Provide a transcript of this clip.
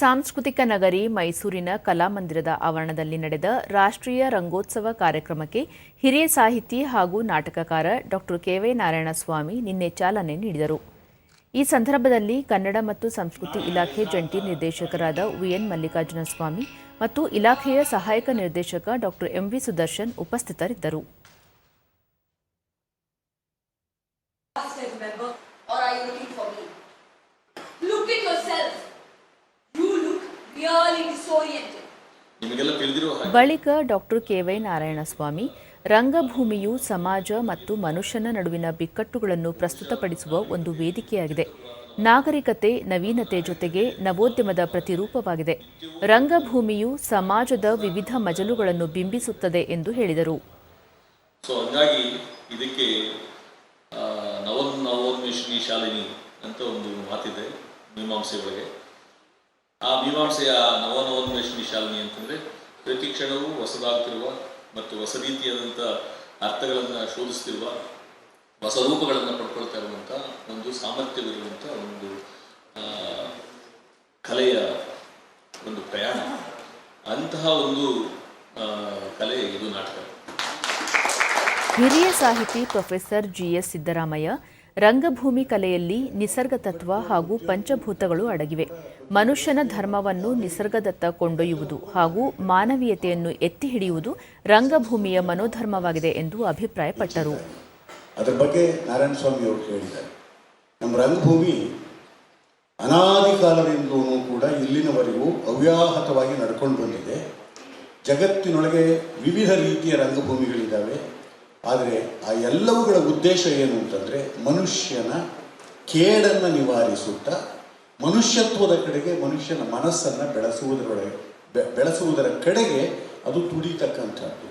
ಸಾಂಸ್ಕೃತಿಕ ನಗರಿ ಮೈಸೂರಿನ ಕಲಾಮಂದಿರದ ಆವರಣದಲ್ಲಿ ನಡೆದ ರಾಷ್ಟ್ರೀಯ ರಂಗೋತ್ಸವ ಕಾರ್ಯಕ್ರಮಕ್ಕೆ ಹಿರಿಯ ಸಾಹಿತಿ ಹಾಗೂ ನಾಟಕಕಾರ ಡಾಕ್ಟರ್ ಕೆವೈ ನಾರಾಯಣಸ್ವಾಮಿ ನಿನ್ನೆ ಚಾಲನೆ ನೀಡಿದರು. ಈ ಸಂದರ್ಭದಲ್ಲಿ ಕನ್ನಡ ಮತ್ತು ಸಂಸ್ಕೃತಿ ಇಲಾಖೆ ಜಂಟಿ ನಿರ್ದೇಶಕರಾದ ವಿಎನ್ ಮಲ್ಲಿಕಾರ್ಜುನ ಸ್ವಾಮಿ ಮತ್ತು ಇಲಾಖೆಯ ಸಹಾಯಕ ನಿರ್ದೇಶಕ ಡಾಕ್ಟರ್ ಎಂವಿ ಸುದರ್ಶನ್ ಉಪಸ್ಥಿತರಿದ್ದರು? ಬಳಿಕ ಡಾಕ್ಟರ್ ಕೆವೈ ನಾರಾಯಣಸ್ವಾಮಿ ರಂಗಭೂಮಿಯು ಸಮಾಜ ಮತ್ತು ಮನುಷ್ಯನ ನಡುವಿನ ಬಿಕ್ಕಟ್ಟುಗಳನ್ನು ಪ್ರಸ್ತುತಪಡಿಸುವ ಒಂದು ವೇದಿಕೆಯಾಗಿದೆ. ನಾಗರಿಕತೆ ನವೀನತೆ ಜೊತೆಗೆ ನವೋದ್ಯಮದ ಪ್ರತಿರೂಪವಾಗಿದೆ. ರಂಗಭೂಮಿಯು ಸಮಾಜದ ವಿವಿಧ ಮಜಲುಗಳನ್ನು ಬಿಂಬಿಸುತ್ತದೆ ಎಂದು ಹೇಳಿದರು. ಸೊ ಹಂಗಾಗಿ ಇದಕ್ಕೆ ನವೋನ್ಮೇಷಣಿ ಶಾಲಿನಿ ಅಂತ ಒಂದು ಮಾತಿದೆ ಆ ಮೀಮಾಂಸೆಯ ನವನವೋನ್ಮೇಷಣಿ ಶಾಲಿನಿ ಅಂತಂದರೆ, ಪ್ರತಿ ಕ್ಷಣವೂ ಹೊಸದಾಗ್ತಿರುವ ಮತ್ತು ಹೊಸ ರೀತಿಯಾದಂಥ ಅರ್ಥಗಳನ್ನು ಶೋಧಿಸ್ತಿರುವ, ಹೊಸ ರೂಪಗಳನ್ನು ಪಡ್ಕೊಳ್ತಾ ಇರುವಂಥ ಒಂದು ಸಾಮರ್ಥ್ಯವಿರುವಂಥ ಒಂದು ಕಲೆಯ ಒಂದು ಪ್ರಯಾಣ. ಅಂತಹ ಒಂದು ಕಲೆ ಇದು ನಾಟಕ. ಹಿರಿಯ ಸಾಹಿತಿ ಪ್ರೊಫೆಸರ್ ಜಿ ಎಸ್ ಸಿದ್ದರಾಮಯ್ಯ ರಂಗಭೂಮಿ ಕಲೆಯಲ್ಲಿ ನಿಸರ್ಗ ತತ್ವ ಹಾಗೂ ಪಂಚಭೂತಗಳು ಅಡಗಿವೆ. ಮನುಷ್ಯನ ಧರ್ಮವನ್ನು ನಿಸರ್ಗದತ್ತ ಕೊಂಡೊಯ್ಯುವುದು ಹಾಗೂ ಮಾನವೀಯತೆಯನ್ನು ಎತ್ತಿ ಹಿಡಿಯುವುದು ರಂಗಭೂಮಿಯ ಮನೋಧರ್ಮವಾಗಿದೆ ಎಂದು ಅಭಿಪ್ರಾಯಪಟ್ಟರು. ಅದರ ಬಗ್ಗೆ ನಾರಾಯಣ ಸ್ವಾಮಿ ಅವರು ಹೇಳಿದ್ದಾರೆ. ನಮ್ಮ ರಂಗಭೂಮಿ ಅನಾದಿ ಕಾಲದಿಂದಲೂ ಕೂಡ ಇಲ್ಲಿನವರೆಗೂ ಅವ್ಯಾಹತವಾಗಿ ನಡ್ಕೊಂಡು ಬಂದಿದೆ. ಜಗತ್ತಿನೊಳಗೆ ವಿವಿಧ ರೀತಿಯ ರಂಗಭೂಮಿಗಳಿದ್ದಾವೆ. ಆದರೆ ಆ ಎಲ್ಲವುಗಳ ಉದ್ದೇಶ ಏನು ಅಂತಂದರೆ ಮನುಷ್ಯನ ಕೇಡನ್ನು ನಿವಾರಿಸುತ್ತಾ ಮನುಷ್ಯತ್ವದ ಕಡೆಗೆ ಮನುಷ್ಯನ ಮನಸ್ಸನ್ನು ಬೆಳೆಸುವುದರೊಳಗೆ ಬೆಳೆಸುವುದರ ಕಡೆಗೆ ಅದು ತುಡಿತಕ್ಕಂಥದ್ದು.